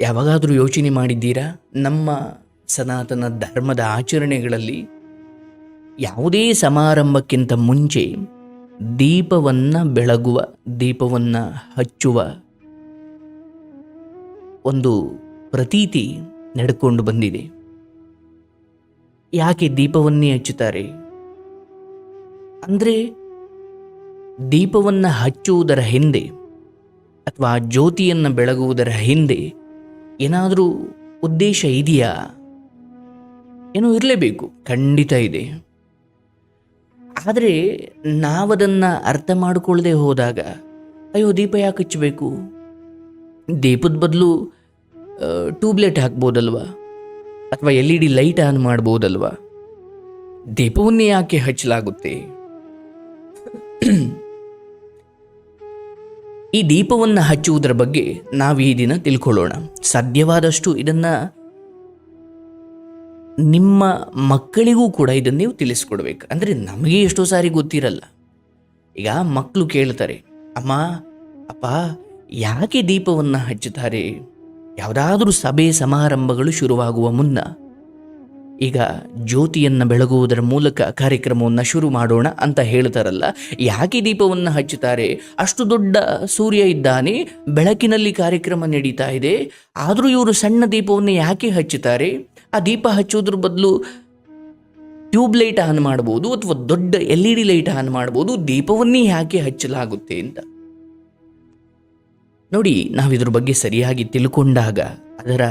ಯಾವಾಗಾದರೂ ಯೋಚನೆ ಮಾಡಿದ್ದೀರಾ? ನಮ್ಮ ಸನಾತನ ಧರ್ಮದ ಆಚರಣೆಗಳಲ್ಲಿ ಯಾವುದೇ ಸಮಾರಂಭಕ್ಕಿಂತ ಮುಂಚೆ ದೀಪವನ್ನು ಬೆಳಗುವ, ದೀಪವನ್ನು ಹಚ್ಚುವ ಒಂದು ಪ್ರತೀತಿ ನಡ್ಕೊಂಡು ಬಂದಿದೆ. ಯಾಕೆ ದೀಪವನ್ನೇ ಹಚ್ಚುತ್ತಾರೆ? ಅಂದರೆ ದೀಪವನ್ನು ಹಚ್ಚುವುದರ ಹಿಂದೆ ಅಥವಾ ಜ್ಯೋತಿಯನ್ನು ಬೆಳಗುವುದರ ಹಿಂದೆ ಏನಾದರೂ ಉದ್ದೇಶ ಇದೆಯಾ? ಏನೋ ಇರಲೇಬೇಕು, ಖಂಡಿತ ಇದೆ. ಆದರೆ ನಾವದನ್ನು ಅರ್ಥ ಮಾಡಿಕೊಳ್ಳದೆ ಹೋದಾಗ, ಅಯ್ಯೋ, ದೀಪ ಯಾಕೆ ಹಚ್ಚಬೇಕು? ದೀಪದ ಬದಲು ಟ್ಯೂಬ್ಲೈಟ್ ಹಾಕ್ಬೋದಲ್ವಾ? ಅಥವಾ L E D light on ಮಾಡ್ಬೋದಲ್ವಾ? ದೀಪವನ್ನೇ ಯಾಕೆ ಹಚ್ಚಲಾಗುತ್ತೆ? ಈ ದೀಪವನ್ನು ಹಚ್ಚುವುದರ ಬಗ್ಗೆ ನಾವು ಈ ದಿನ ತಿಳ್ಕೊಳ್ಳೋಣ. ಸಾಧ್ಯವಾದಷ್ಟು ಇದನ್ನು ನಿಮ್ಮ ಮಕ್ಕಳಿಗೂ ಕೂಡ ಇದನ್ನು ನೀವು ತಿಳಿಸ್ಕೊಡ್ಬೇಕು. ಅಂದರೆ ನಮಗೆ ಎಷ್ಟೋ ಸಾರಿ ಗೊತ್ತಿರಲ್ಲ. ಈಗ ಮಕ್ಕಳು ಕೇಳ್ತಾರೆ, ಅಮ್ಮ, ಅಪ್ಪ, ಯಾಕೆ ದೀಪವನ್ನು ಹಚ್ಚುತ್ತಾರೆ? ಯಾವುದಾದ್ರೂ ಸಭೆ ಸಮಾರಂಭಗಳು ಶುರುವಾಗುವ ಮುನ್ನ ಈಗ ಜ್ಯೋತಿಯನ್ನು ಬೆಳಗುವುದರ ಮೂಲಕ ಕಾರ್ಯಕ್ರಮವನ್ನು ಶುರು ಮಾಡೋಣ ಅಂತ ಹೇಳ್ತಾರಲ್ಲ ಯಾಕೆ ದೀಪವನ್ನು ಹಚ್ಚುತ್ತಾರೆ. ಅಷ್ಟು ದೊಡ್ಡ ಸೂರ್ಯ ಇದ್ದಾನೆ, ಬೆಳಕಿನಲ್ಲಿ ಕಾರ್ಯಕ್ರಮ ನಡೀತಾ ಇದೆ. ಆದರೂ ಇವರು ಸಣ್ಣ ದೀಪವನ್ನು ಯಾಕೆ ಹಚ್ಚುತ್ತಾರೆ? ಆ ದೀಪ ಹಚ್ಚೋದ್ರ ಬದಲು ಟ್ಯೂಬ್ ಲೈಟ್ ಆನ್ ಮಾಡ್ಬೋದು ಅಥವಾ ದೊಡ್ಡ L E D light on ಮಾಡ್ಬೋದು, ದೀಪವನ್ನೇ ಯಾಕೆ ಹಚ್ಚಲಾಗುತ್ತೆ ಅಂತ. ನೋಡಿ, ನಾವಿದ್ರ ಬಗ್ಗೆ ಸರಿಯಾಗಿ ತಿಳ್ಕೊಂಡಾಗ ಅದರ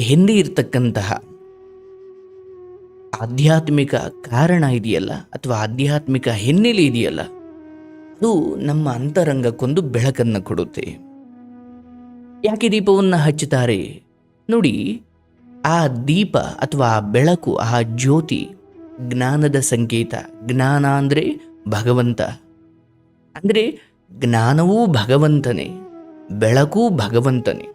ಹಿಂದೆ ಇರ್ತಕ್ಕಂತಹ ಆಧ್ಯಾತ್ಮಿಕ ಕಾರಣ ಇದೆಯಲ್ಲ ಅಥವಾ ಆಧ್ಯಾತ್ಮಿಕ ಹಿನ್ನೆಲೆ ಇದೆಯಲ್ಲ? ಅದು ನಮ್ಮ ಅಂತರಂಗಕ್ಕೊಂದು ಬೆಳಕನ್ನು ಕೊಡುತ್ತೆ. ಯಾಕೆ ದೀಪವನ್ನು ಹಚ್ಚುತ್ತಾರೆ? ನೋಡಿ, ಆ ದೀಪ ಅಥವಾ ಆ ಬೆಳಕು, ಆ ಜ್ಯೋತಿ, ಜ್ಞಾನದ ಸಂಕೇತ. ಜ್ಞಾನ ಅಂದರೆ ಭಗವಂತ. ಅಂದರೆ ಜ್ಞಾನವೂ ಭಗವಂತನೇ, ಬೆಳಕೂ ಭಗವಂತನೇ.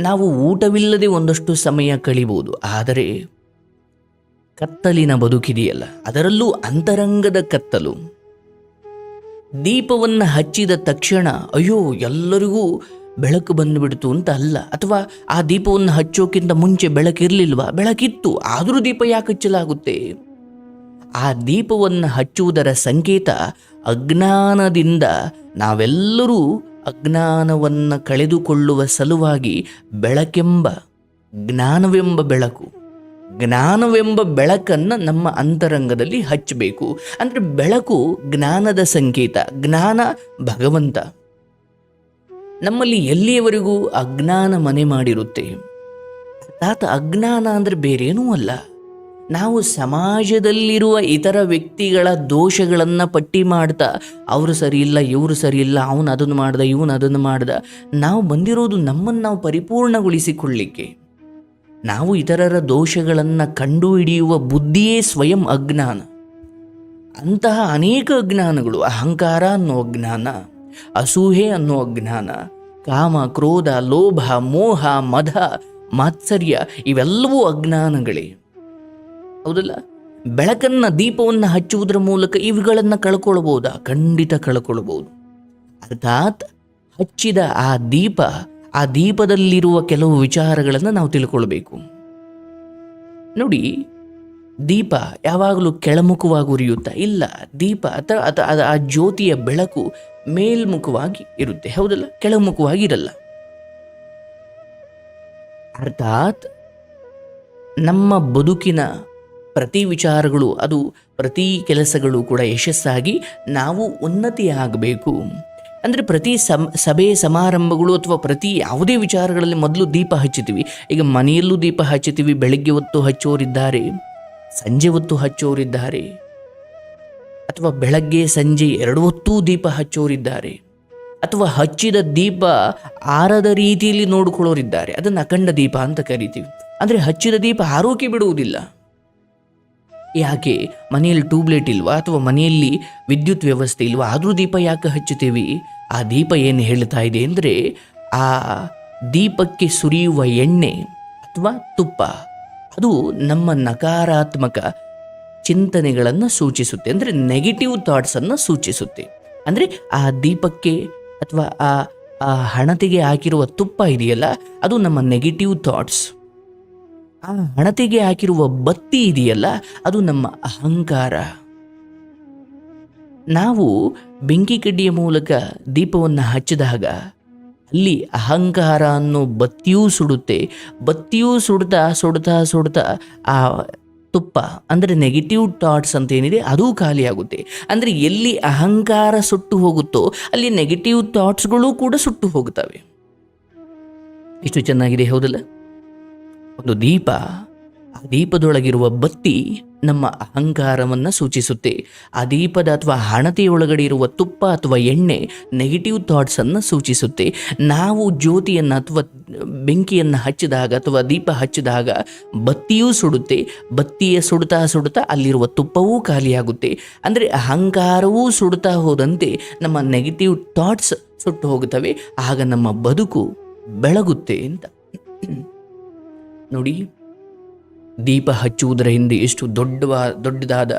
ನಾವು ಊಟವಿಲ್ಲದೆ ಒಂದಷ್ಟು ಸಮಯ ಕಳಿಬೋದು, ಆದರೆ ಕತ್ತಲಿನ ಬದುಕಿದೆಯಲ್ಲ, ಅದರಲ್ಲೂ ಅಂತರಂಗದ ಕತ್ತಲು. ದೀಪವನ್ನು ಹಚ್ಚಿದ ತಕ್ಷಣ, ಅಯ್ಯೋ, ಎಲ್ಲರಿಗೂ ಬೆಳಕು ಬಂದುಬಿಡ್ತು ಅಂತ ಅಲ್ಲ, ಅಥವಾ ಆ ದೀಪವನ್ನು ಹಚ್ಚೋಕ್ಕಿಂತ ಮುಂಚೆ ಬೆಳಕಿರಲಿಲ್ವಾ? ಬೆಳಕಿತ್ತು, ಆದರೂ ದೀಪ ಯಾಕೆ ಹಚ್ಚಲಾಗುತ್ತೆ? ಆ ದೀಪವನ್ನು ಹಚ್ಚುವುದರ ಸಂಕೇತ ಅಜ್ಞಾನದಿಂದ ನಾವೆಲ್ಲರೂ ಅಜ್ಞಾನವನ್ನು ಕಳೆದುಕೊಳ್ಳುವ ಸಲುವಾಗಿ ಬೆಳಕೆಂಬ ಜ್ಞಾನವೆಂಬ ಬೆಳಕು. ಜ್ಞಾನವೆಂಬ ಬೆಳಕನ್ನು ನಮ್ಮ ಅಂತರಂಗದಲ್ಲಿ ಹಚ್ಚಬೇಕು. ಅಂದರೆ ಬೆಳಕು ಜ್ಞಾನದ ಸಂಕೇತ, ಜ್ಞಾನ ಭಗವಂತ. ನಮ್ಮಲ್ಲಿ ಎಲ್ಲಿಯವರೆಗೂ ಅಜ್ಞಾನ ಮನೆ ಮಾಡಿರುತ್ತೆ? ತಾತ, ಅಜ್ಞಾನ ಅಂದರೆ ಬೇರೇನೂ ಅಲ್ಲ. ನಾವು ಸಮಾಜದಲ್ಲಿರುವ ಇತರ ವ್ಯಕ್ತಿಗಳ ದೋಷಗಳನ್ನು ಪಟ್ಟಿ ಮಾಡ್ತಾ, ಅವರು ಸರಿ ಇಲ್ಲ, ಇವರು ಸರಿ ಇಲ್ಲ, ಅವನು ಅದನ್ನು ಮಾಡ್ದ, ಇವನು ಅದನ್ನು ಮಾಡ್ದ, ನಾವು ಬಂದಿರೋದು ನಮ್ಮನ್ನು ನಾವು ಪರಿಪೂರ್ಣಗೊಳಿಸಿಕೊಳ್ಳಿಕ್ಕೆ. ನಾವು ಇತರರ ದೋಷಗಳನ್ನು ಕಂಡುಹಿಡಿಯುವ ಬುದ್ಧಿಯೇ ಸ್ವಯಂ ಅಜ್ಞಾನ. ಅಂತಹ ಅನೇಕ ಅಜ್ಞಾನಗಳು, ಅಹಂಕಾರ ಅನ್ನೋ ಅಜ್ಞಾನ, ಅಸೂಹೆ ಅನ್ನೋ ಅಜ್ಞಾನ, ಕಾಮ, ಕ್ರೋಧ, ಲೋಭ, ಮೋಹ ಮಧ ಮಾತ್ಸರ್ಯ, ಇವೆಲ್ಲವೂ ಅಜ್ಞಾನಗಳೇ. ಹೌದಲ್ಲ? ಬೆಳಕನ್ನು ದೀಪವನ್ನು ಹಚ್ಚುವುದರ ಮೂಲಕ ಇವುಗಳನ್ನು ಕಳ್ಕೊಳ್ಬೋದಾ? ಖಂಡಿತ ಕಳ್ಕೊಳ್ಬೋದು. ಅರ್ಥಾತ್ ಹಚ್ಚಿದ ಆ ದೀಪ, ಆ ದೀಪದಲ್ಲಿರುವ ಕೆಲವು ವಿಚಾರಗಳನ್ನು ನಾವು ತಿಳ್ಕೊಳ್ಬೇಕು. ನೋಡಿ, ದೀಪ ಯಾವಾಗಲೂ ಕೆಳಮುಖವಾಗಿ ಉರಿಯುತ್ತಾ ಇಲ್ಲ, ದೀಪ ಅಥವಾ ಅಥ- ಅದ- ಆ ಜ್ಯೋತಿಯ ಬೆಳಕು ಮೇಲ್ಮುಖವಾಗಿ ಇರುತ್ತೆ. ಹೌದಲ್ಲ? ಕೆಳಮುಖವಾಗಿ ಇರಲ್ಲ ಅರ್ಥಾತ್ ನಮ್ಮ ಬದುಕಿನ ಪ್ರತಿ ವಿಚಾರಗಳು, ಅದು ಪ್ರತಿ ಕೆಲಸಗಳು ಕೂಡ ಯಶಸ್ಸಾಗಿ ನಾವು ಉನ್ನತಿಯಾಗಬೇಕು. ಅಂದರೆ ಪ್ರತಿ ಸಮ್, ಸಭೆ ಸಮಾರಂಭಗಳು ಅಥವಾ ಪ್ರತಿ ಯಾವುದೇ ವಿಚಾರಗಳಲ್ಲಿ ಮೊದಲು ದೀಪ ಹಚ್ಚುತ್ತೀವಿ. ಈಗ ಮನೆಯಲ್ಲೂ ದೀಪ ಹಚ್ಚುತ್ತೀವಿ, ಬೆಳಗ್ಗೆ ಹೊತ್ತು ಹಚ್ಚೋರಿದ್ದಾರೆ, ಸಂಜೆ ಹೊತ್ತು ಹಚ್ಚೋರಿದ್ದಾರೆ, ಅಥವಾ ಬೆಳಗ್ಗೆ, ಸಂಜೆ ಎರಡು ಹೊತ್ತೂ ದೀಪ ಹಚ್ಚೋರಿದ್ದಾರೆ, ಅಥವಾ ಹಚ್ಚಿದ ದೀಪ ಆರದ ರೀತಿಯಲ್ಲಿ ನೋಡಿಕೊಳ್ಳೋರಿದ್ದಾರೆ. ಅದನ್ನು ಅಖಂಡ ದೀಪ ಅಂತ ಕರಿತೀವಿ. ಅಂದರೆ ಹಚ್ಚಿದ ದೀಪ ಆರೋಗ್ಯ ಬಿಡುವುದಿಲ್ಲ. ಯಾಕೆ? ಮನೆಯಲ್ಲಿ ಟ್ಯೂಬ್ಲೈಟ್ ಇಲ್ವಾ ಅಥವಾ ಮನೆಯಲ್ಲಿ ವಿದ್ಯುತ್ ವ್ಯವಸ್ಥೆ ಇಲ್ವಾ? ಆದರೂ ದೀಪ ಯಾಕೆ ಹಚ್ಚುತ್ತೇವೆ? ಆ ದೀಪ ಏನು ಹೇಳ್ತಾ ಇದೆ ಅಂದರೆ, ಆ ದೀಪಕ್ಕೆ ಸುರಿಯುವ ಎಣ್ಣೆ ಅಥವಾ ತುಪ್ಪ, ಅದು ನಮ್ಮ ನಕಾರಾತ್ಮಕ ಚಿಂತನೆಗಳನ್ನು ಸೂಚಿಸುತ್ತೆ. ಅಂದರೆ ನೆಗೆಟಿವ್ ಥಾಟ್ಸನ್ನು ಸೂಚಿಸುತ್ತೆ. ಅಂದರೆ ಆ ದೀಪಕ್ಕೆ ಅಥವಾ ಆ ಆ ಹಣತೆಗೆ ಹಾಕಿರುವ ತುಪ್ಪ ಇದೆಯಲ್ಲ, ಅದು ನಮ್ಮ ನೆಗೆಟಿವ್ ಥಾಟ್ಸ್ ಆ ಹಣತೆಗೆ ಹಾಕಿರುವ ಬತ್ತಿ ಇದೆಯಲ್ಲ, ಅದು ನಮ್ಮ ಅಹಂಕಾರ. ನಾವು ಬೆಂಕಿ ಕಡ್ಡಿಯ ಮೂಲಕ ದೀಪವನ್ನು ಹಚ್ಚಿದಾಗ ಅಲ್ಲಿ ಅಹಂಕಾರ ಅನ್ನೋ ಬತ್ತಿಯೂ ಸುಡುತ್ತೆ. ಬತ್ತಿಯೂ ಸುಡ್ತಾ ಸುಡ್ತಾ ಸುಡ್ತಾ ಆ ತುಪ್ಪ, ಅಂದರೆ ನೆಗೆಟಿವ್ ಥಾಟ್ಸ್ ಅಂತ ಏನಿದೆ ಅದು ಖಾಲಿಯಾಗುತ್ತೆ. ಅಂದರೆ ಎಲ್ಲಿ ಅಹಂಕಾರ ಸುಟ್ಟು ಹೋಗುತ್ತೋ, ಅಲ್ಲಿ ನೆಗೆಟಿವ್ ಥಾಟ್ಸ್ಗಳು ಕೂಡ ಸುಟ್ಟು ಹೋಗುತ್ತವೆ. ಇಷ್ಟು ಚೆನ್ನಾಗಿದೆ, ಹೌದಲ್ಲ? ಒಂದು ದೀಪ. ಆ ದೀಪದೊಳಗಿರುವ ಬತ್ತಿ ನಮ್ಮ ಅಹಂಕಾರವನ್ನು ಸೂಚಿಸುತ್ತೆ. ಆ ದೀಪದ ಅಥವಾ ಹಣತೆಯೊಳಗಡೆ ಇರುವ ತುಪ್ಪ ಅಥವಾ ಎಣ್ಣೆ ನೆಗೆಟಿವ್ ಥಾಟ್ಸನ್ನು ಸೂಚಿಸುತ್ತೆ. ನಾವು ಜ್ಯೋತಿಯನ್ನು ಅಥವಾ ಬೆಂಕಿಯನ್ನು ಹಚ್ಚಿದಾಗ ಅಥವಾ ದೀಪ ಹಚ್ಚಿದಾಗ ಬತ್ತಿಯೂ ಸುಡುತ್ತೆ. ಬತ್ತಿಯ ಸುಡ್ತಾ ಸುಡ್ತಾ ಅಲ್ಲಿರುವ ತುಪ್ಪವೂ ಖಾಲಿಯಾಗುತ್ತೆ. ಅಂದರೆ ಅಹಂಕಾರವೂ ಸುಡ್ತಾ ಹೋದಂತೆ ನಮ್ಮ ನೆಗೆಟಿವ್ ಥಾಟ್ಸ್ ಸುಟ್ಟು ಹೋಗುತ್ತವೆ. ಆಗ ನಮ್ಮ ಬದುಕು ಬೆಳಗುತ್ತೆ ಅಂತ. ನೋಡಿ, ದೀಪ ಹಚ್ಚುವುದರ ಹಿಂದೆ ಎಷ್ಟು ದೊಡ್ಡವ, ದೊಡ್ಡದಾದ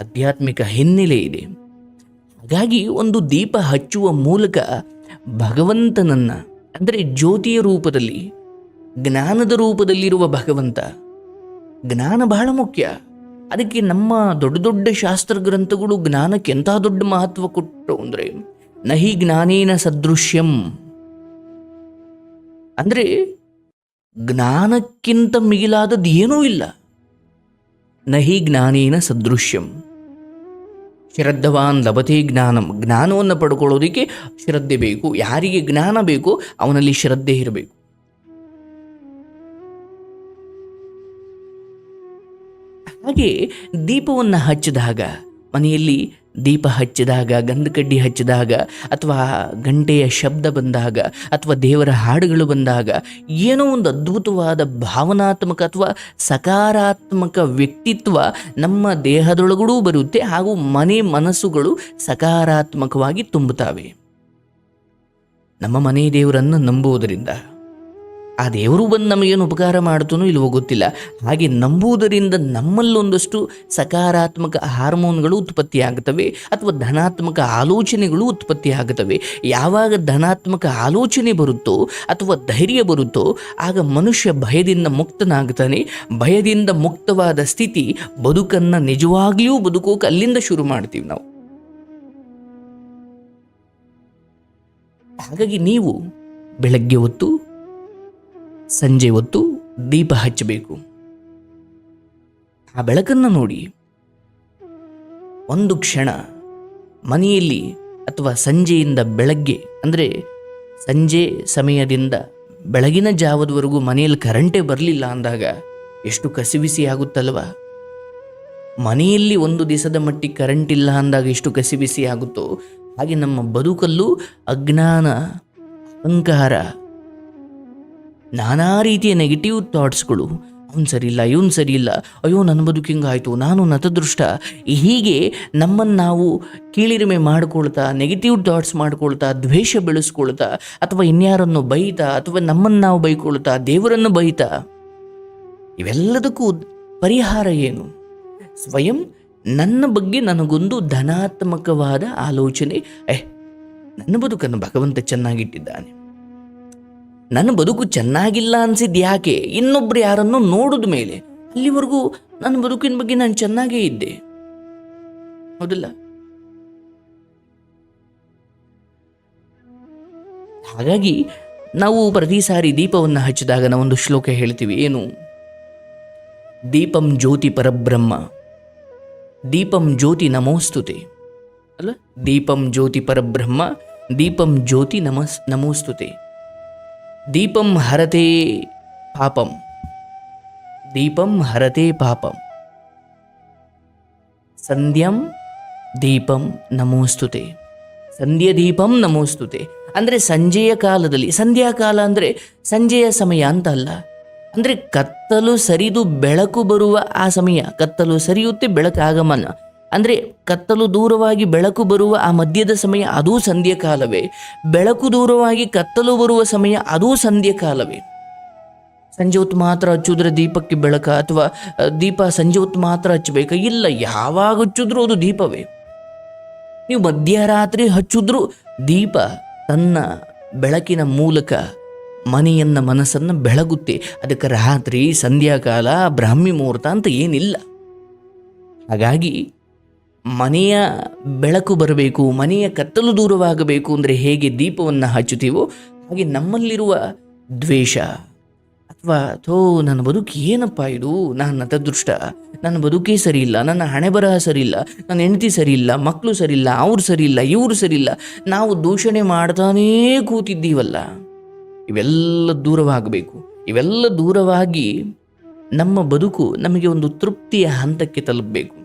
ಆಧ್ಯಾತ್ಮಿಕ ಹಿನ್ನೆಲೆ ಇದೆ. ಹಾಗಾಗಿ ಒಂದು ದೀಪ ಹಚ್ಚುವ ಮೂಲಕ ಭಗವಂತನನ್ನ, ಅಂದರೆ ಜ್ಯೋತಿಯ ರೂಪದಲ್ಲಿ, ಜ್ಞಾನದ ರೂಪದಲ್ಲಿರುವ ಭಗವಂತ, ಜ್ಞಾನ ಬಹಳ ಮುಖ್ಯ. ಅದಕ್ಕೆ ನಮ್ಮ ದೊಡ್ಡ ದೊಡ್ಡ ಶಾಸ್ತ್ರ ಗ್ರಂಥಗಳು ಜ್ಞಾನಕ್ಕೆ ಎಂಥ ದೊಡ್ಡ ಮಹತ್ವ ಕೊಟ್ಟು ಅಂದರೆ, ನಹಿ ಜ್ಞಾನೇನ ಸದೃಶ್ಯಂ. ಅಂದರೆ ಜ್ಞಾನಕ್ಕಿಂತ ಮಿಗಿಲಾದದ್ದು ಏನೂ ಇಲ್ಲ. ನಹಿ ಜ್ಞಾನೇನ ಸದೃಶ್ಯಂ. ಶ್ರದ್ಧವಾನ್ ಲಭತೆ ಜ್ಞಾನಂ. ಜ್ಞಾನವನ್ನು ಪಡ್ಕೊಳ್ಳೋದಕ್ಕೆ ಶ್ರದ್ಧೆ ಬೇಕು. ಯಾರಿಗೆ ಜ್ಞಾನ ಬೇಕು ಅವನಲ್ಲಿ ಶ್ರದ್ಧೆ ಇರಬೇಕು. ಹಾಗೆ ದೀಪವನ್ನು ಹಚ್ಚಿದಾಗ ಮನೆಯಲ್ಲಿ ದೀಪ ಹಚ್ಚಿದಾಗ ಗಂಧಕಡ್ಡಿ ಹಚ್ಚಿದಾಗ, ಅಥವಾ ಗಂಟೆಯ ಶಬ್ದ ಬಂದಾಗ, ಅಥವಾ ದೇವರ ಹಾಡುಗಳು ಬಂದಾಗ, ಏನೋ ಒಂದು ಅದ್ಭುತವಾದ ಭಾವನಾತ್ಮಕ ಅಥವಾ ಸಕಾರಾತ್ಮಕ ವ್ಯಕ್ತಿತ್ವ ನಮ್ಮ ದೇಹದೊಳಗಡೂ ಬರುತ್ತೆ ಹಾಗೂ ಮನೆ ಮನಸ್ಸುಗಳು ಸಕಾರಾತ್ಮಕವಾಗಿ ತುಂಬುತ್ತವೆ. ನಮ್ಮ ಮನೆ ದೇವರನ್ನು ನಂಬುವುದರಿಂದ. ಆ ದೇವರು ಬಂದು ನಮಗೇನು ಉಪಕಾರ ಮಾಡುತ್ತೋನೋ ಇಲ್ವೋ ಗೊತ್ತಿಲ್ಲ. ಹಾಗೆ ನಂಬುವುದರಿಂದ ನಮ್ಮಲ್ಲೊಂದಷ್ಟು ಸಕಾರಾತ್ಮಕ ಹಾರ್ಮೋನ್ಗಳು ಉತ್ಪತ್ತಿಯಾಗುತ್ತವೆ ಅಥವಾ ಧನಾತ್ಮಕ ಆಲೋಚನೆಗಳು ಉತ್ಪತ್ತಿಯಾಗುತ್ತವೆ. ಯಾವಾಗ ಧನಾತ್ಮಕ ಆಲೋಚನೆ ಬರುತ್ತೋ ಅಥವಾ ಧೈರ್ಯ ಬರುತ್ತೋ ಆಗ ಮನುಷ್ಯ ಭಯದಿಂದ ಮುಕ್ತನಾಗ್ತಾನೆ ಭಯದಿಂದ ಮುಕ್ತವಾದ ಸ್ಥಿತಿ ಬದುಕನ್ನು ನಿಜವಾಗಿಯೂ ಬದುಕೋಕೆ ಅಲ್ಲಿಂದ ಶುರು ಮಾಡ್ತೀವಿ ನಾವು. ಹಾಗಾಗಿ ನೀವು ಬೆಳಗ್ಗೆ ಹೊತ್ತು ಸಂಜೆ ಹೊತ್ತು ದೀಪ ಹಚ್ಚಬೇಕು. ಆ ಬೆಳಕನ್ನು ನೋಡಿ. ಒಂದು ಕ್ಷಣ ಮನೆಯಲ್ಲಿ ಅಥವಾ ಸಂಜೆಯಿಂದ ಬೆಳಗ್ಗೆ, ಅಂದರೆ ಸಂಜೆ ಸಮಯದಿಂದ ಬೆಳಗಿನ ಜಾವದವರೆಗೂ ಮನೆಯಲ್ಲಿ ಕರೆಂಟೇ ಬರಲಿಲ್ಲ ಅಂದಾಗ ಎಷ್ಟು ಕಸಿವಿಸಿ ಆಗುತ್ತಲ್ವ? ಮನೆಯಲ್ಲಿ ಒಂದು ದಿವಸದ ಮಟ್ಟಿಗೆ ಕರೆಂಟ್ ಇಲ್ಲ ಅಂದಾಗ ಎಷ್ಟು ಕಸಿಬಿಸಿ ಆಗುತ್ತೋ, ಹಾಗೆ ನಮ್ಮ ಬದುಕಲ್ಲೂ ಅಜ್ಞಾನ, ಅಹಂಕಾರ ನಾನಾ ರೀತಿಯ ನೆಗೆಟಿವ್ ಥಾಟ್ಸ್ಗಳು ಅವ್ನು ಸರಿಯಿಲ್ಲ, ಇವನು ಸರಿಯಿಲ್ಲ. ಅಯ್ಯೋ ನನ್ನ ಬದುಕು ಹಿಂಗಾಯಿತು. ನಾನು ನತದೃಷ್ಟ. ಹೀಗೆ ನಮ್ಮನ್ನು ನಾವು ಕೀಳಿರಿಮೆ ಮಾಡ್ಕೊಳ್ತಾ ನೆಗೆಟಿವ್ ಥಾಟ್ಸ್ ಮಾಡ್ಕೊಳ್ತಾ, ದ್ವೇಷ ಬೆಳೆಸ್ಕೊಳ್ತಾ, ಅಥವಾ ಇನ್ಯಾರನ್ನು ಬೈತಾ, ಅಥವಾ ನಮ್ಮನ್ನು ನಾವು ಬೈಕೊಳ್ತಾ, ದೇವರನ್ನು ಬೈತಾ, ಇವೆಲ್ಲದಕ್ಕೂ ಪರಿಹಾರ ಏನು? ಸ್ವಯಂ ನನ್ನ ಬಗ್ಗೆ ನನಗೊಂದು ಧನಾತ್ಮಕವಾದ ಆಲೋಚನೆ. ಏ ನನ್ನ ಬದುಕನ್ನು ಭಗವಂತ ಚೆನ್ನಾಗಿಟ್ಟಿದ್ದಾನೆ. ನನ್ನ ಬದುಕು ಚೆನ್ನಾಗಿಲ್ಲ ಅನ್ಸಿದ್ದು ಯಾಕೆ? ಇನ್ನೊಬ್ರು ಯಾರನ್ನು ನೋಡಿದ ಮೇಲೆ ಅಲ್ಲಿವರೆಗೂ ನನ್ನ ಬದುಕಿನ ಬಗ್ಗೆ ನಾನು ಚೆನ್ನಾಗೇ ಇದ್ದೆ. ಹೌದಲ್ಲ? ಹಾಗಾಗಿ ನಾವು ಪ್ರತಿ ಸಾರಿ ದೀಪವನ್ನು ಹಚ್ಚಿದಾಗ ನಾವೊಂದು ಶ್ಲೋಕ ಹೇಳ್ತೀವಿ. ಏನು? ದೀಪಂ ಜ್ಯೋತಿ ಪರಬ್ರಹ್ಮ. ದೀಪಂ ಜ್ಯೋತಿ ನಮೋಸ್ತುತೆ. ಅಲ್ಲ? ದೀಪಂ ಜ್ಯೋತಿ ಪರಬ್ರಹ್ಮ, ದೀಪಂ ಜ್ಯೋತಿ ನಮಸ್, ನಮೋಸ್ತುತೆ. ದೀಪಂ ಹರತೆ ಪಾಪಂ. ದೀಪಂ ಹರತೆ ಪಾಪಂ. ಸಂಧ್ಯಂ ದೀಪಂ ನಮೋಸ್ತುತೆ. ಸಂಧ್ಯ ದೀಪಂ ನಮೋಸ್ತುತೆ. ಅಂದರೆ ಸಂಜೆಯ ಕಾಲದಲ್ಲಿ, ಸಂಧ್ಯಾ ಕಾಲ ಅಂದರೆ ಸಂಜೆಯ ಸಮಯ ಅಂತ ಅಲ್ಲ. ಅಂದರೆ ಕತ್ತಲು ಸರಿದು ಬೆಳಕು ಬರುವ ಆ ಸಮಯ, ಕತ್ತಲು ಸರಿಯುತ್ತೆ ಬೆಳಕು ಆಗಮನ ಅಂದರೆ ಕತ್ತಲು ದೂರವಾಗಿ ಬೆಳಕು ಬರುವ ಆ ಮಧ್ಯದ ಸಮಯ ಅದೂ ಸಂಧ್ಯಕಾಲವೇ ಬೆಳಕು ದೂರವಾಗಿ ಕತ್ತಲು ಬರುವ ಸಮಯ ಅದೂ ಸಂಧ್ಯಕಾಲವೇ ಸಂಜೆ ಹೊತ್ತು ಮಾತ್ರ ಹಚ್ಚಿದ್ರೆ ದೀಪಕ್ಕೆ ಬೆಳಕ ಅಥವಾ ದೀಪ ಸಂಜೆ ಹೊತ್ತು ಮಾತ್ರ ಹಚ್ಚಬೇಕ? ಇಲ್ಲ, ಯಾವಾಗ ಹಚ್ಚಿದ್ರೂ ಅದು ದೀಪವೇ. ನೀವು ಮಧ್ಯರಾತ್ರಿ ಹಚ್ಚಿದ್ರೂ ದೀಪ ತನ್ನ ಬೆಳಕಿನ ಮೂಲಕ ಮನೆಯನ್ನ ಮನಸ್ಸನ್ನು ಬೆಳಗುತ್ತೆ. ಅದಕ್ಕೆ ರಾತ್ರಿ ಸಂಧ್ಯಾಕಾಲ ಬ್ರಾಹ್ಮಿ ಮುಹೂರ್ತ ಅಂತ ಏನಿಲ್ಲ. ಹಾಗಾಗಿ ಮನೆಯ ಬೆಳಕು ಬರಬೇಕು, ಮನೆಯ ಕತ್ತಲು ದೂರವಾಗಬೇಕು ಅಂದರೆ ಹೇಗೆ ದೀಪವನ್ನು ಹಚ್ಚುತ್ತೀವೋ ಹಾಗೆ ನಮ್ಮಲ್ಲಿರುವ ದ್ವೇಷ ಅಥವಾ, ಥೋ, ನನ್ನ ಬದುಕು ಏನಪ್ಪ ಇದು? ನನ್ನ ತದೃಷ್ಟ. ನನ್ನ ಬದುಕೇ ಸರಿಯಿಲ್ಲ, ನನ್ನ ಹಣೆ ಬರಹ ಸರಿ ಇಲ್ಲ ನನ್ನ ಹೆಂಡತಿ ಸರಿಯಿಲ್ಲ ಮಕ್ಕಳು ಸರಿ ಇಲ್ಲ ಅವ್ರು ಸರಿ ಇಲ್ಲ ಇವರು ಸರಿಯಿಲ್ಲ. ನಾವು ದೂಷಣೆ ಮಾಡ್ತಾನೇ ಕೂತಿದ್ದೀವಲ್ಲ. ಇವೆಲ್ಲ ದೂರವಾಗಬೇಕು. ಇವೆಲ್ಲ ದೂರವಾಗಿ ನಮ್ಮ ಬದುಕು ನಮಗೆ ಒಂದು ತೃಪ್ತಿಯ ಹಂತಕ್ಕೆ ತಲುಪಬೇಕು.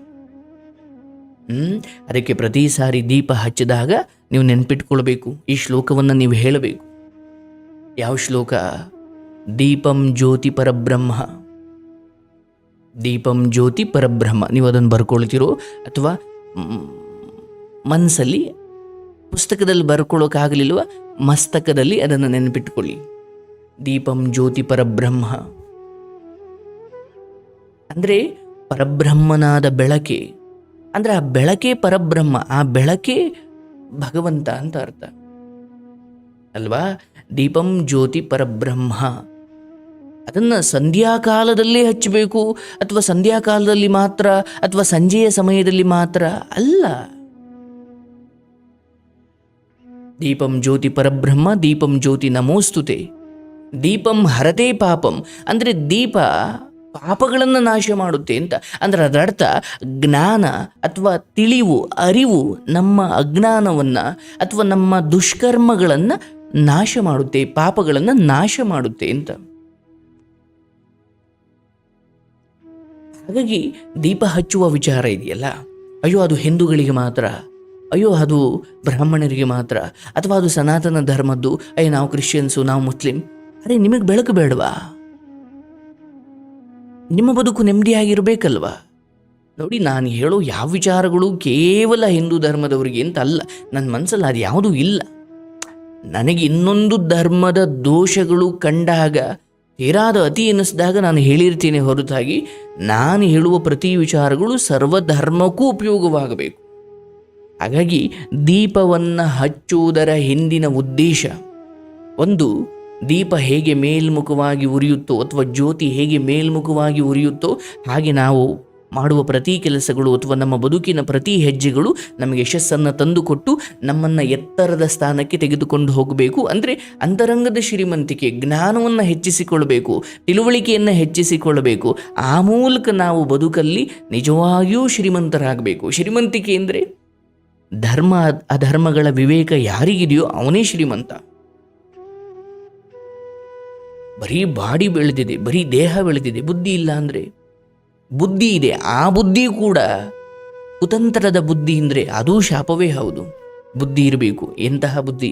ಹ್ಮ್? ಅದಕ್ಕೆ ಪ್ರತಿ ಸಾರಿ ದೀಪ ಹಚ್ಚಿದಾಗ ನೀವು ನೆನ್ಪಿಟ್ಕೊಳ್ಬೇಕು, ಈ ಶ್ಲೋಕವನ್ನು ನೀವು ಹೇಳಬೇಕು. ಯಾವ ಶ್ಲೋಕ? ದೀಪಂ ಜ್ಯೋತಿ ಪರಬ್ರಹ್ಮ. ದೀಪಂ ಜ್ಯೋತಿ ಪರಬ್ರಹ್ಮ. ನೀವು ಅದನ್ನು ಬರ್ಕೊಳ್ತಿರೋ ಅಥವಾ ಮನಸ್ಸಲ್ಲಿ ಪುಸ್ತಕದಲ್ಲಿ ಬರ್ಕೊಳ್ಳೋಕ್ಕಾಗಲಿಲ್ವ ಮಸ್ತಕದಲ್ಲಿ ಅದನ್ನು ನೆನಪಿಟ್ಕೊಳ್ಳಿ. ದೀಪಂ ಜ್ಯೋತಿ ಪರಬ್ರಹ್ಮ. ಅಂದರೆ ಪರಬ್ರಹ್ಮನಾದ ಬೆಳಕೆ ಅಂದರೆ ಆ ಬೆಳಕೆ ಪರಬ್ರಹ್ಮ, ಆ ಬೆಳಕೆ ಭಗವಂತ ಅಂತ ಅರ್ಥ. ಅಲ್ವಾ? ದೀಪಂ ಜ್ಯೋತಿ ಪರಬ್ರಹ್ಮ. ಅದನ್ನು ಸಂಧ್ಯಾಕಾಲದಲ್ಲೇ ಹಚ್ಚಬೇಕು ಅಥವಾ ಸಂಧ್ಯಾಕಾಲದಲ್ಲಿ ಮಾತ್ರ ಅಥವಾ ಸಂಜೆಯ ಸಮಯದಲ್ಲಿ ಮಾತ್ರ ಅಲ್ಲ. ದೀಪಂ ಜ್ಯೋತಿ ಪರಬ್ರಹ್ಮ, ದೀಪಂ ಜ್ಯೋತಿ ನಮೋಸ್ತುತೆ. ದೀಪಂ ಹರತೆ ಪಾಪಂ. ಅಂದರೆ ದೀಪ ಪಾಪಗಳನ್ನು ನಾಶ ಮಾಡುತ್ತೆ ಅಂತ. ಅಂದ್ರೆ ಅದರರ್ಥ ಜ್ಞಾನ ಅಥವಾ ತಿಳಿವು, ಅರಿವು ನಮ್ಮ ಅಜ್ಞಾನವನ್ನು ಅಥವಾ ನಮ್ಮ ದುಷ್ಕರ್ಮಗಳನ್ನು ನಾಶ ಮಾಡುತ್ತೆ, ಪಾಪಗಳನ್ನು ನಾಶ ಮಾಡುತ್ತೆ ಅಂತ. ಹಾಗಾಗಿ ದೀಪ ಹಚ್ಚುವ ವಿಚಾರ ಇದೆಯಲ್ಲ? ಅಯ್ಯೋ, ಅದು ಹಿಂದೂಗಳಿಗೆ ಮಾತ್ರ. ಅಯ್ಯೋ, ಅದು ಬ್ರಾಹ್ಮಣರಿಗೆ ಮಾತ್ರ. ಅಥವಾ ಅದು ಸನಾತನ ಧರ್ಮದ್ದು. ಅಯ್ಯೋ ನಾವು ಕ್ರಿಶ್ಚಿಯನ್ಸು, ನಾವು ಮುಸ್ಲಿಂ. ಅರೆ, ನಿಮಗೆ ಬೆಳಕು ಬೇಡವಾ? ನಿಮ್ಮ ಬದುಕು ನೆಮ್ಮದಿಯಾಗಿರಬೇಕಲ್ವಾ? ನೋಡಿ, ನಾನು ಹೇಳೋ ಯಾವ ವಿಚಾರಗಳು ಕೇವಲ ಹಿಂದೂ ಧರ್ಮದವರಿಗೆ ಅಂತ ಅಲ್ಲ. ನನ್ನ ಮನಸ್ಸಲ್ಲಿ ಅದು ಯಾವುದೂ ಇಲ್ಲ. ನನಗೆ ಇನ್ನೊಂದು ಧರ್ಮದ ದೋಷಗಳು ಕಂಡಾಗ ತೀರಾದ ಅತಿ ಎನಿಸಿದಾಗ ನಾನು ಹೇಳಿರ್ತೀನಿ ಹೊರತಾಗಿ, ನಾನು ಹೇಳುವ ಪ್ರತಿ ವಿಚಾರಗಳು ಸರ್ವಧರ್ಮಕ್ಕೂ ಉಪಯೋಗವಾಗಬೇಕು. ಹಾಗಾಗಿ ದೀಪವನ್ನು ಹಚ್ಚುವುದರ ಹಿಂದಿನ ಉದ್ದೇಶ. ಒಂದು ದೀಪ ಹೇಗೆ ಮೇಲ್ಮುಖವಾಗಿ ಉರಿಯುತ್ತೋ ಅಥವಾ ಜ್ಯೋತಿ ಹೇಗೆ ಮೇಲ್ಮುಖವಾಗಿ ಉರಿಯುತ್ತೋ ಹಾಗೆ ನಾವು ಮಾಡುವ ಪ್ರತಿ ಕೆಲಸಗಳು ಅಥವಾ ನಮ್ಮ ಬದುಕಿನ ಪ್ರತಿ ಹೆಜ್ಜೆಗಳು ನಮಗೆ ಯಶಸ್ಸನ್ನು ತಂದುಕೊಟ್ಟು ನಮ್ಮನ್ನು ಎತ್ತರದ ಸ್ಥಾನಕ್ಕೆ ತೆಗೆದುಕೊಂಡು ಹೋಗಬೇಕು. ಅಂದರೆ ಅಂತರಂಗದ ಶ್ರೀಮಂತಿಕೆ, ಜ್ಞಾನವನ್ನು ಹೆಚ್ಚಿಸಿಕೊಳ್ಳಬೇಕು, ತಿಳುವಳಿಕೆಯನ್ನು ಹೆಚ್ಚಿಸಿಕೊಳ್ಳಬೇಕು. ಆ ಮೂಲಕ ನಾವು ಬದುಕಲ್ಲಿ ನಿಜವಾಗಿಯೂ ಶ್ರೀಮಂತರಾಗಬೇಕು. ಶ್ರೀಮಂತಿಕೆ ಅಂದರೆ ಧರ್ಮ, ಅಧರ್ಮಗಳ ವಿವೇಕ ಯಾರಿಗಿದೆಯೋ ಅವನೇ ಶ್ರೀಮಂತ. ಬರೀ ಬಾಡಿ ಬೆಳೆದಿದೆ, ಬರೀ ದೇಹ ಬೆಳೆದಿದೆ, ಬುದ್ಧಿ ಇಲ್ಲ ಅಂದರೆ? ಬುದ್ಧಿ ಇದೆ, ಆ ಬುದ್ಧಿ ಕೂಡ ಕುತಂತ್ರದ ಬುದ್ಧಿ ಅಂದರೆ ಅದೂ ಶಾಪವೇ ಹೌದು. ಬುದ್ಧಿ ಇರಬೇಕು, ಎಂತಹ ಬುದ್ಧಿ?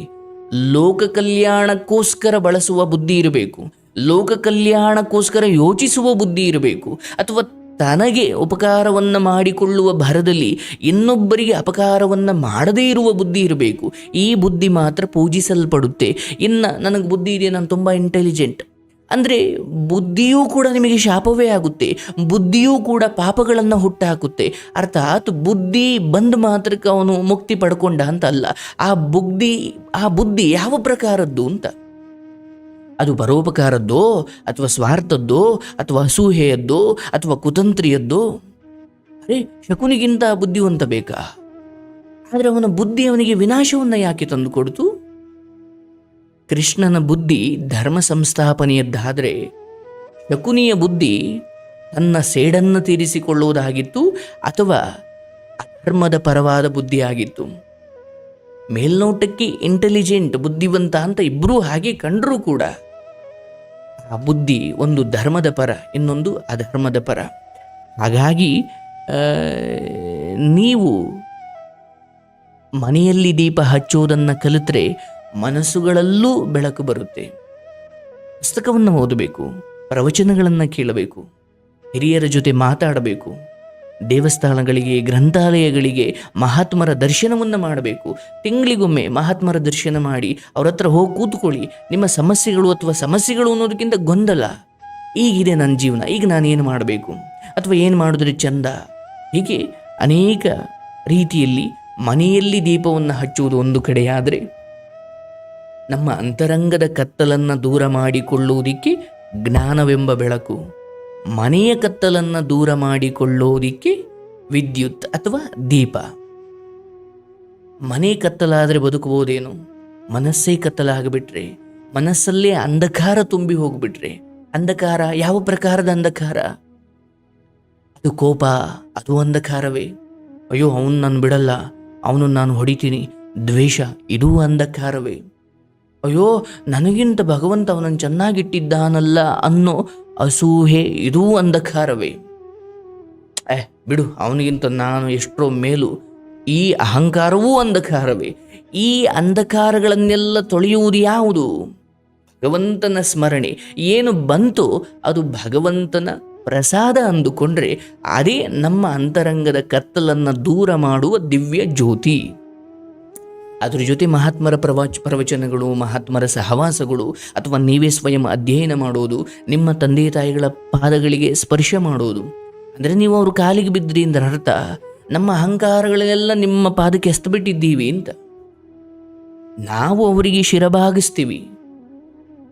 ಲೋಕ ಕಲ್ಯಾಣಕ್ಕೋಸ್ಕರ ಬಳಸುವ ಬುದ್ಧಿ ಇರಬೇಕು, ಲೋಕ ಕಲ್ಯಾಣಕ್ಕೋಸ್ಕರ ಯೋಚಿಸುವ ಬುದ್ಧಿ ಇರಬೇಕು, ಅಥವಾ ತನಗೆ ಉಪಕಾರವನ್ನು ಮಾಡಿಕೊಳ್ಳುವ ಭರದಲ್ಲಿ ಇನ್ನೊಬ್ಬರಿಗೆ ಅಪಕಾರವನ್ನು ಮಾಡದೇ ಇರುವ ಬುದ್ಧಿ ಇರಬೇಕು. ಈ ಬುದ್ಧಿ ಮಾತ್ರ ಪೂಜಿಸಲ್ಪಡುತ್ತೆ. ಇನ್ನು ನನಗೆ ಬುದ್ಧಿ ಇದೆ, ನಾನು ತುಂಬ ಇಂಟೆಲಿಜೆಂಟ್ ಅಂದರೆ ಬುದ್ಧಿಯೂ ಕೂಡ ನಿಮಗೆ ಶಾಪವೇ ಆಗುತ್ತೆ. ಬುದ್ಧಿಯೂ ಕೂಡ ಪಾಪಗಳನ್ನು ಹುಟ್ಟಾಕುತ್ತೆ. ಅರ್ಥಾತ್ ಬುದ್ಧಿ ಬಂದ ಮಾತ್ರಕ್ಕೆ ಅವನು ಮುಕ್ತಿ ಪಡ್ಕೊಂಡ ಅಂತ ಅಲ್ಲ. ಆ ಬುದ್ಧಿ ಆ ಬುದ್ಧಿ ಯಾವ ಪ್ರಕಾರದ್ದು ಅಂತ? ಅದು ಪರೋಪಕಾರದ್ದೋ, ಅಥವಾ ಸ್ವಾರ್ಥದ್ದೋ, ಅಥವಾ ಅಸೂಹೆಯದ್ದೋ ಅಥವಾ ಕುತಂತ್ರಿಯದ್ದೋ? ಅರೆ, ಶಕುನಿಗಿಂತ ಬುದ್ಧಿವಂತ ಬೇಕಾ? ಆದರೆ ಅವನ ಬುದ್ಧಿ ಅವನಿಗೆ ವಿನಾಶವನ್ನು ಯಾಕೆ ತಂದುಕೊಡ್ತು ಕೃಷ್ಣನ ಬುದ್ಧಿ ಧರ್ಮ ಸಂಸ್ಥಾಪನೆಯದ್ದಾದರೆ ಶಕುನಿಯ ಬುದ್ಧಿ ತನ್ನ ಸೇಡನ್ನು ತೀರಿಸಿಕೊಳ್ಳುವುದಾಗಿತ್ತು ಅಥವಾ ಅಧರ್ಮದ ಪರವಾದ ಬುದ್ಧಿಯಾಗಿತ್ತು. ಮೇಲ್ನೋಟಕ್ಕೆ ಇಂಟೆಲಿಜೆಂಟ್ ಬುದ್ಧಿವಂತ ಅಂತ ಇಬ್ಬರೂ ಹಾಗೆ ಕಂಡರೂ ಕೂಡ ಆ ಬುದ್ಧಿ ಒಂದು ಧರ್ಮದ ಪರ, ಇನ್ನೊಂದು ಅಧರ್ಮದ ಪರ. ಹಾಗಾಗಿ ನೀವು ಮನೆಯಲ್ಲಿ ದೀಪ ಹಚ್ಚುವುದನ್ನು ಕಲಿತರೆ ಮನಸ್ಸುಗಳಲ್ಲೂ ಬೆಳಕು ಬರುತ್ತೆ. ಪುಸ್ತಕವನ್ನು ಓದಬೇಕು, ಪ್ರವಚನಗಳನ್ನು ಕೇಳಬೇಕು, ಹಿರಿಯರ ಜೊತೆ ಮಾತಾಡಬೇಕು, ದೇವಸ್ಥಾನಗಳಿಗೆ, ಗ್ರಂಥಾಲಯಗಳಿಗೆ ಮಹಾತ್ಮರ ದರ್ಶನವನ್ನು ಮಾಡಬೇಕು. ತಿಂಗಳಿಗೊಮ್ಮೆ ಮಹಾತ್ಮರ ದರ್ಶನ ಮಾಡಿ, ಅವ್ರ ಹತ್ರ ಹೋಗಿ ಕೂತ್ಕೊಳ್ಳಿ. ನಿಮ್ಮ ಸಮಸ್ಯೆಗಳು ಅಥವಾ ಸಮಸ್ಯೆಗಳು ಅನ್ನೋದಕ್ಕಿಂತ ಗೊಂದಲ. ಈಗಿದೆ ನನ್ನ ಜೀವನ, ಈಗ ನಾನು ಏನು ಮಾಡಬೇಕು? ಅಥವಾ ಏನು ಮಾಡಿದ್ರೆ ಚಂದ? ಹೀಗೆ ಅನೇಕ ರೀತಿಯಲ್ಲಿ ಮನೆಯಲ್ಲಿ ದೀಪವನ್ನು ಹಚ್ಚುವುದು ಒಂದು ಕಡೆಯಾದರೆ ನಮ್ಮ ಅಂತರಂಗದ ಕತ್ತಲನ್ನು ದೂರ ಮಾಡಿಕೊಳ್ಳುವುದಕ್ಕೆ ಜ್ಞಾನವೆಂಬ ಬೆಳಕು. ಮನೆಯ ಕತ್ತಲನ್ನು ದೂರ ಮಾಡಿಕೊಳ್ಳೋದಿಕ್ಕೆ ವಿದ್ಯುತ್ ಅಥವಾ ದೀಪ. ಮನೆ ಕತ್ತಲಾದರೆ ಬದುಕಬಹುದೇನು ಮನಸ್ಸೇ ಕತ್ತಲಾಗಿಬಿಟ್ರೆ ಮನಸ್ಸಲ್ಲೇ ಅಂಧಕಾರ ತುಂಬಿ ಹೋಗಿಬಿಟ್ರೆ, ಅಂಧಕಾರ ಯಾವ ಪ್ರಕಾರದ ಅಂಧಕಾರ? ಅದು ಕೋಪ, ಅದು ಅಂಧಕಾರವೇ. ಅಯ್ಯೋ, ಅವನು ನಾನು ಬಿಡಲ್ಲ ಅವನು ನಾನು ಹೊಡಿತೀನಿ, ದ್ವೇಷ, ಇದೂ ಅಂಧಕಾರವೇ. ಅಯ್ಯೋ, ನನಗಿಂತ ಭಗವಂತ ಅವನನ್ನು ಚೆನ್ನಾಗಿಟ್ಟಿದ್ದಾನಲ್ಲ ಅನ್ನೋ ಅಸೂಹೆ ಇದೂ ಅಂಧಕಾರವೇ. ಏ, ಬಿಡು, ಅವನಿಗಿಂತ ನಾನು ಎಷ್ಟೋ ಮೇಲು ಈ ಅಹಂಕಾರವೂ ಅಂಧಕಾರವೇ. ಈ ಅಂಧಕಾರಗಳನ್ನೆಲ್ಲ ತೊಳೆಯುವುದು ಯಾವುದು? ಭಗವಂತನ ಸ್ಮರಣೆ. ಏನು ಬಂತು ಅದು ಭಗವಂತನ ಪ್ರಸಾದ ಅಂದುಕೊಂಡ್ರೆ ಅದೇ ನಮ್ಮ ಅಂತರಂಗದ ಕತ್ತಲನ್ನು ದೂರ ಮಾಡುವ ದಿವ್ಯ ಜ್ಯೋತಿ. ಅದ್ರ ಜೊತೆ ಮಹಾತ್ಮರ ಪ್ರವಾಚ, ಪ್ರವಚನಗಳು, ಮಹಾತ್ಮರ ಸಹವಾಸಗಳು ಅಥವಾ ನೀವೇ ಸ್ವಯಂ ಅಧ್ಯಯನ ಮಾಡೋದು, ನಿಮ್ಮ ತಂದೆ ತಾಯಿಗಳ ಪಾದಗಳಿಗೆ ಸ್ಪರ್ಶ ಮಾಡೋದು. ಅಂದರೆ ನೀವು ಅವರು ಕಾಲಿಗೆ ಬಿದ್ದ್ರಿ ಅಂದ್ರೆ ಅರ್ಥ, ನಮ್ಮ ಅಹಂಕಾರಗಳೆಲ್ಲ ನಿಮ್ಮ ಪಾದಕ್ಕೆ ಎಸ್ತು ಬಿಟ್ಟಿದ್ದೀವಿ ಅಂತ. ನಾವು ಅವರಿಗೆ ಶಿರಭಾಗಿಸ್ತೀವಿ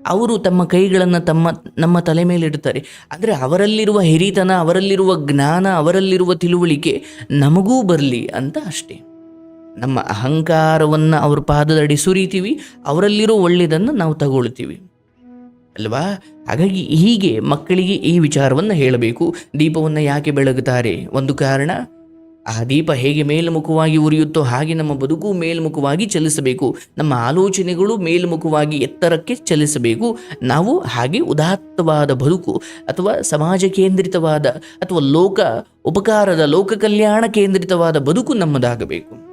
ಅವರು ತಮ್ಮ ಕೈಗಳನ್ನು ತಮ್ಮ, ನಮ್ಮ ತಲೆ ಮೇಲೆ ಇಡ್ತಾರೆ. ಅಂದರೆ ಅವರಲ್ಲಿರುವ ಹಿರಿತನ, ಅವರಲ್ಲಿರುವ ಜ್ಞಾನ, ಅವರಲ್ಲಿರುವ ತಿಳುವಳಿಕೆ ನಮಗೂ ಬರಲಿ ಅಂತ ಅಷ್ಟೇ. ನಮ್ಮ ಅಹಂಕಾರವನ್ನು ಅವ್ರ ಪಾದದಡಿ ಸುರಿತೀವಿ, ಅವರಲ್ಲಿರೋ ಒಳ್ಳೆಯದನ್ನು ನಾವು ತಗೊಳ್ತೀವಿ. ಅಲ್ವಾ? ಹಾಗಾಗಿ ಹೀಗೆ ಮಕ್ಕಳಿಗೆ ಈ ವಿಚಾರವನ್ನು ಹೇಳಬೇಕು. ದೀಪವನ್ನು ಯಾಕೆ ಬೆಳಗುತ್ತಾರೆ? ಒಂದು ಕಾರಣ, ಆ ದೀಪ ಹೇಗೆ ಮೇಲ್ಮುಖವಾಗಿ ಉರಿಯುತ್ತೋ ಹಾಗೆ ನಮ್ಮ ಬದುಕು ಮೇಲ್ಮುಖವಾಗಿ ಚಲಿಸಬೇಕು. ನಮ್ಮ ಆಲೋಚನೆಗಳು ಮೇಲ್ಮುಖವಾಗಿ ಎತ್ತರಕ್ಕೆ ಚಲಿಸಬೇಕು. ನಾವು ಹಾಗೆ ಉದಾತ್ತವಾದ ಬದುಕು ಅಥವಾ ಸಮಾಜ ಕೇಂದ್ರಿತವಾದ ಅಥವಾ ಲೋಕ, ಉಪಕಾರದ ಲೋಕ ಕಲ್ಯಾಣ ಕೇಂದ್ರಿತವಾದ ಬದುಕು ನಮ್ಮದಾಗಬೇಕು.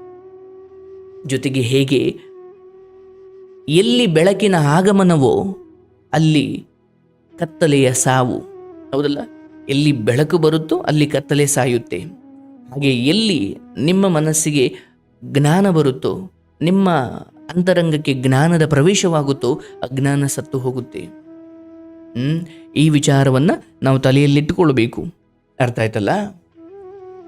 ಜೊತೆಗೆ ಹೇಗೆ? ಎಲ್ಲಿ ಬೆಳಕಿನ ಆಗಮನವೋ ಅಲ್ಲಿ ಕತ್ತಲೆಯ ಸಾವು. ಹೌದಲ್ಲ? ಎಲ್ಲಿ ಬೆಳಕು ಬರುತ್ತೋ ಅಲ್ಲಿ ಕತ್ತಲೆ ಸಾಯುತ್ತೆ. ಹಾಗೆ ಎಲ್ಲಿ ನಿಮ್ಮ ಮನಸ್ಸಿಗೆ ಜ್ಞಾನ ಬರುತ್ತೋ, ನಿಮ್ಮ ಅಂತರಂಗಕ್ಕೆ ಜ್ಞಾನದ ಪ್ರವೇಶವಾಗುತ್ತೋ ಅಜ್ಞಾನ ಸತ್ತು ಹೋಗುತ್ತೆ. ಈ ವಿಚಾರವನ್ನು ನಾವು ತಲೆಯಲ್ಲಿಟ್ಟುಕೊಳ್ಬೇಕು. ಅರ್ಥ ಆಯ್ತಲ್ಲ?